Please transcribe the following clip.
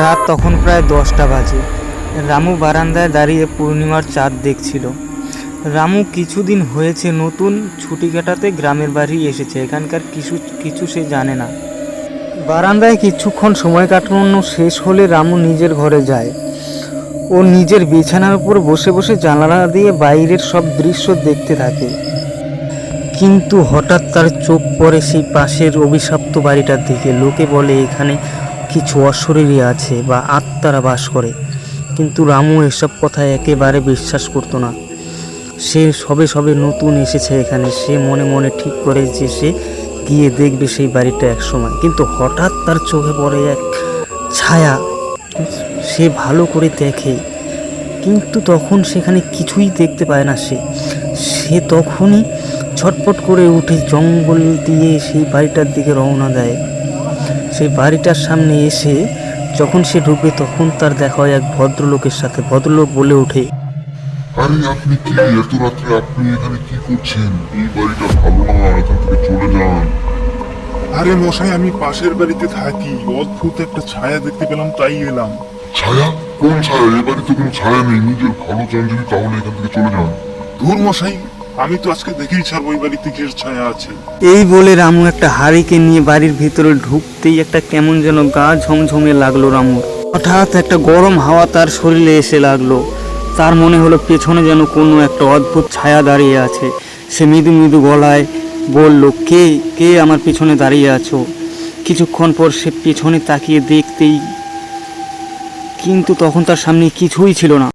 রাত তখন প্রায় দশটা বাজে। রামু বারান্দায় দাঁড়িয়ে পূর্ণিমার চাঁদ দেখছিল। রামু কিছুদিন হয়েছে নতুন, ছুটি কাটাতে গ্রামের বাড়ি এসেছে, এখানকার কিছু কিছু সে জানে না। বারান্দায় কিছুক্ষণ সময় কাটানো শেষ হলে রামু নিজের ঘরে যায়। ও নিজের বিছানার উপর বসে বসে জানালা দিয়ে বাইরের সব দৃশ্য দেখতে থাকে। কিন্তু হঠাৎ তার চোখ পড়ে সেই পাশের অভিশপ্ত বাড়িটার দিকে। লোকে বলে, এখানে কিছু অশরীরী আছে বা আত্মারা বাস করে। কিন্তু রামু এসব কথা একেবারে বিশ্বাস করতো না। সে সবে সবে নতুন এসেছে এখানে। সে মনে মনে ঠিক করে যে সে গিয়ে দেখবে সেই বাড়িটা এক সময় কিন্তু হঠাৎ তার চোখে পড়ে এক ছায়া। সে ভালো করে দেখে। কিন্তু তখন সেখানে কিছুই দেখতে পায় না সে। সে তখনই ছটপট করে উঠে জঙ্গল দিয়ে সেই বাড়িটার দিকে রওনা দেয়। সেই বাড়িটার সামনে এসে যখন সে ঢুকবে তখন তার দেখা হয় এক ভদ্রলোকের সাথে। ভদ্রলোক বলে ওঠে আরে আপনি কি? এত রাত্রে আপনি এখানে কি করছেন? এই বাড়িটা ভালো না এখান থেকে চলে যান। আরে মশাই আমি পাশের বাড়িতে থাকি। অদ্ভুত একটা ছায়া দেখতে পেলাম তাই এলাম। ছায়া? কোন ছায়া? এ বাড়িতে কোনো ছায়া নেই। নিজের ভালো চান যদি তাহলে এখান থেকে চলে যান। ধুর মশাই আমি তো আজকে দেখেই ছাড়বো ওই বাড়িতে কিসের ছায়া আছে? এই বলে রামু একটা হাড়িকে নিয়ে বাড়ির ভিতরে ঢুকতেই একটা কেমন যেন গা ঝমঝমে লাগল রামুর। হঠাৎ একটা গরম হাওয়া তার শরীরে এসে লাগল। তার মনে হলো পেছনে যেন কোনো একটা অদ্ভুত ছায়া দাঁড়িয়ে আছে। সে মৃদু মৃদু গলায় বলল, কে কে আমার পিছনে দাঁড়িয়ে আছো? কিছুক্ষণ পর সে পেছনে তাকিয়ে দেখতেই কিন্তু তখন তার সামনে কিছুই ছিল না।